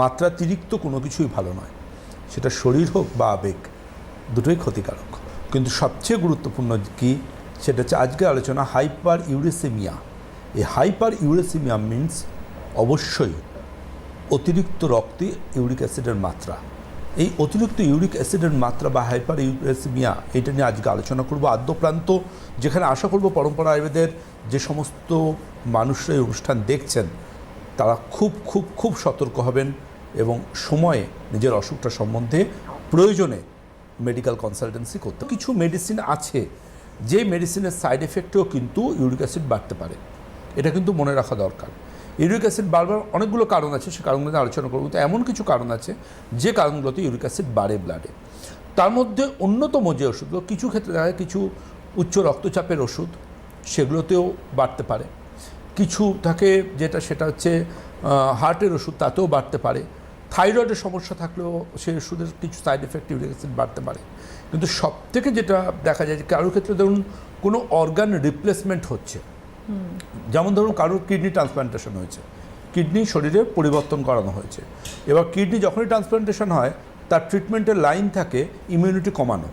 মাত্রাতিরিক্ত কোনো কিছুই ভালো নয়। সেটা শরীর হোক বা আবেগ, দুটোই ক্ষতিকারক। কিন্তু সবচেয়ে গুরুত্বপূর্ণ কি, সেটা হচ্ছে আজকে আলোচনা হাইপার ইউরেসিমিয়া এই হাইপার ইউরেসিমিয়া মিনস অবশ্যই অতিরিক্ত রক্তে ইউরিক অ্যাসিডের মাত্রা। এই অতিরিক্ত ইউরিক অ্যাসিডের মাত্রা বা হাইপার ইউরেসিমিয়া এটা নিয়ে আজকে আলোচনা করব আদ্যপ্রান্ত, যেখানে আশা করব পরম্পরা আয়ুর্বেদের যে সমস্ত মানুষরা এই অনুষ্ঠান দেখছেন তারা খুব খুব খুব সতর্ক হবেন এবং সময়ে নিজের অসুখটা সম্বন্ধে প্রয়োজনে মেডিকেল কনসালটেন্সি করতে কিছু মেডিসিন আছে, যে মেডিসিনের সাইড এফেক্টেও কিন্তু ইউরিক অ্যাসিড বাড়তে পারে। এটা কিন্তু মনে রাখা দরকার। ইউরিক অ্যাসিড বারবার অনেকগুলো কারণ আছে, সে কারণগুলো আলোচনা করব। তো এমন কিছু কারণ আছে, যে কারণগুলোতে ইউরিক অ্যাসিড বাড়ে ব্লাডে তার মধ্যে অন্যতম যে ওষুধগুলো, কিছু ক্ষেত্রে দেখা যায়, কিছু উচ্চ রক্তচাপের ওষুধ, সেগুলোতেও বাড়তে পারে। কিছু থাকে যেটা সেটা হচ্ছে হার্টের ওষুধ তাতেও বাড়তে পারে। থাইরয়েডের সমস্যা থাকলেও সেই ওষুধের কিছু সাইড এফেক্ট ইউরিক অ্যাসিড বাড়তে পারে। কিন্তু সব থেকে যেটা দেখা যায় যে কারোর ক্ষেত্রে ধরুন কোনো অর্গান রিপ্লেসমেন্ট হচ্ছে। যেমন ধরুন কারোর কিডনি ট্রান্সপ্লান্টেশন হয়েছে। কিডনি শরীরে পরিবর্তন করানো হয়েছে। এবার কিডনি যখনই ট্রান্সপ্লান্টেশন হয় তার ট্রিটমেন্টের লাইন থাকে ইমিউনিটি কমানো।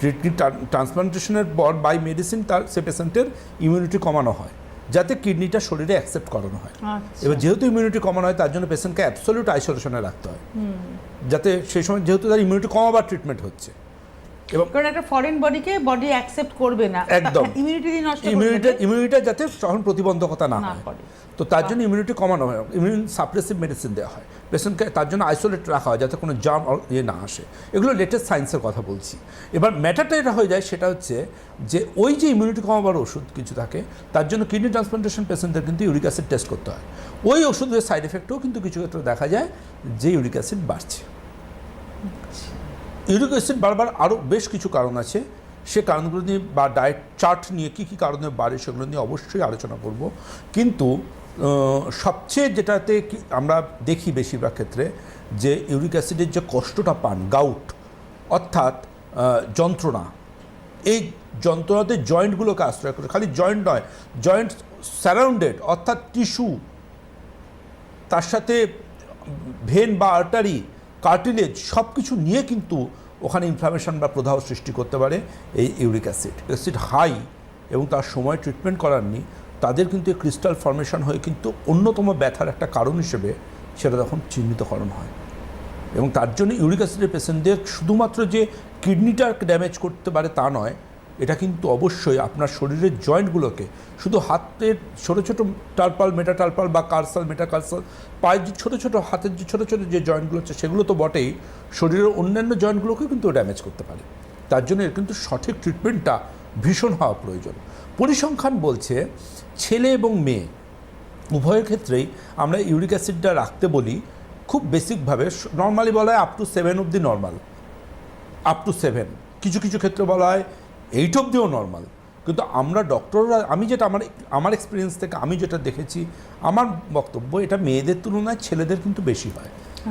কিডনি ট্রান্সপ্লান্টেশনের পর বাই মেডিসিন তার সে পেশেন্টের ইমিউনিটি কমানো হয় যাতে কিডনিটা শরীরে অ্যাকসেপ্ট করানো হয়। আচ্ছা। এবার যেহেতু ইমিউনিটি কমানো হয় তার জন্য পেশেন্টকে অ্যাবসলিউট আইসোলেশনে রাখতে হয়। যাতে সেই সময় যেহেতু তার ইমিউনিটি কমাবার ট্রিটমেন্ট হচ্ছে। এবং কারণ একটা ফরেন বডিকে বডি অ্যাকসেপ্ট করবে না। একদম। ইমিউনিটি নষ্ট ইমিউনিটি ইমিউনিটা যাতে তখন প্রতিবন্ধকতা না হয়। তো তার জন্য ইমিউনিটি কমানো হয়। ইমিউন সাপ্রেসিভ মেডিসিন দেওয়া হয়। পেশেন্টকে তার জন্য আইসোলেট রাখা হয় যাতে কোনো জাম ইয়ে না আসে। এগুলো লেটেস্ট সায়েন্সের কথা বলছি। এবার ম্যাটারটা এটা হয়ে যায় সেটা হচ্ছে যে ওই যে ইমিউনিটি কমাবার ওষুধ কিছু থাকে তার জন্য কিডনি ট্রান্সপ্লান্টেশন পেশেন্টদের কিন্তু ইউরিক অ্যাসিড টেস্ট করতে হয়। ওই ওষুধের সাইড এফেক্টও কিন্তু কিছু ক্ষেত্রে দেখা যায় যে ইউরিক অ্যাসিড বাড়ছে। ইউরিক অ্যাসিড বারবার আরও বেশ কিছু কারণ আছে। সে কারণগুলো নিয়ে বা ডায়েট চার্ট নিয়ে কী কী কারণে বাড়ে সেগুলো নিয়ে অবশ্যই আলোচনা করব। কিন্তু সবচেয়ে যেটাতে আমরা দেখি বেশিরভাগ ক্ষেত্রে যে ইউরিক অ্যাসিডের যে কষ্টটা পান গাউট অর্থাৎ যন্ত্রণা, এই যন্ত্রণাতে জয়েন্টগুলোকে আশ্রয় করে, খালি জয়েন্ট নয় জয়েন্ট সারাউন্ডেড অর্থাৎ টিস্যু তার সাথে ভেন বা আর্টারি কার্টিলেজ সব কিছু নিয়ে কিন্তু ওখানে ইনফ্লামেশন বা প্রদাহ সৃষ্টি করতে পারে এই ইউরিক অ্যাসিড অ্যাসিড হাই এবং তার সময় ট্রিটমেন্ট করার নি তাদের কিন্তু এই ক্রিস্টাল ফর্মেশন হয়ে কিন্তু অন্যতম ব্যথার একটা কারণ হিসেবে সেটা তখন চিহ্নিতকরণ হয়। এবং তার জন্য ইউরিক অ্যাসিডের পেশেন্টদের শুধুমাত্র যে কিডনিটা ড্যামেজ করতে পারে তা নয় এটা কিন্তু অবশ্যই আপনার শরীরের জয়েন্টগুলোকে, শুধু হাতের ছোটো ছোটো টালপাল মেটাটালপাল বা কারসাল, মেটাকারসাল, পায়ের যে ছোটো ছোটো, হাতের যে ছোটো ছোটো যে জয়েন্টগুলো আছে, সেগুলো তো বটেই, শরীরের অন্যান্য জয়েন্টগুলোকেও কিন্তু ড্যামেজ করতে পারে। তার জন্য এর কিন্তু সঠিক ট্রিটমেন্টটা ভীষণ হওয়া প্রয়োজন। পরিসংখ্যান বলছে, ছেলে এবং মেয়ে, উভয়ের ক্ষেত্রেই আমরা ইউরিক অ্যাসিডটা রাখতে বলি খুব বেসিকভাবে, নর্মালি বলা হয় আপ টু সেভেন অবধি নর্মাল আপ টু সেভেন কিছু কিছু ক্ষেত্রে বলা হয় এইট অবধিও নর্মাল কিন্তু আমরা ডক্টররা আমি যেটা আমার আমার এক্সপিরিয়েন্স থেকে আমি যেটা দেখেছি আমার বক্তব্য এটা মেয়েদের তুলনায় ছেলেদের কিন্তু বেশি হয়।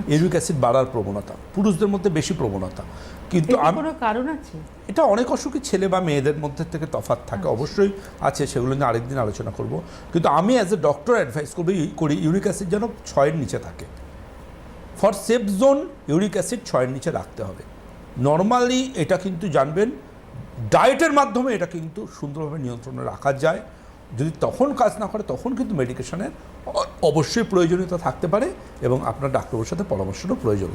ইউরিক অ্যাসিড বাড়ার প্রবণতা পুরুষদের মধ্যে বেশি প্রবণতা। কিন্তু কোনো কারণ আছে? এটা অনেক অসুখই ছেলে বা মেয়েদের মধ্যে থেকে তফাৎ থাকে অবশ্যই আছে সেগুলো নিয়ে আরেকদিন আলোচনা করব। কিন্তু আমি অ্যাজ এ ডক্টর অ্যাডভাইস করব করি ইউরিক অ্যাসিড যেন ছয়ের নিচে থাকে। For safe zone uric acid ছয়ের নিচে রাখতে হবে। নর্মালি এটা কিন্তু জানবেন ডায়েটের মাধ্যমে এটা কিন্তু সুন্দরভাবে নিয়ন্ত্রণে রাখা যায়। যদি তখন কাজ না করে, তখন কিন্তু মেডিকেশনের অবশ্যই প্রয়োজনীয়তা থাকতে পারে এবং আপনার ডাক্তারবাবুর সাথে পরামর্শেরও প্রয়োজন।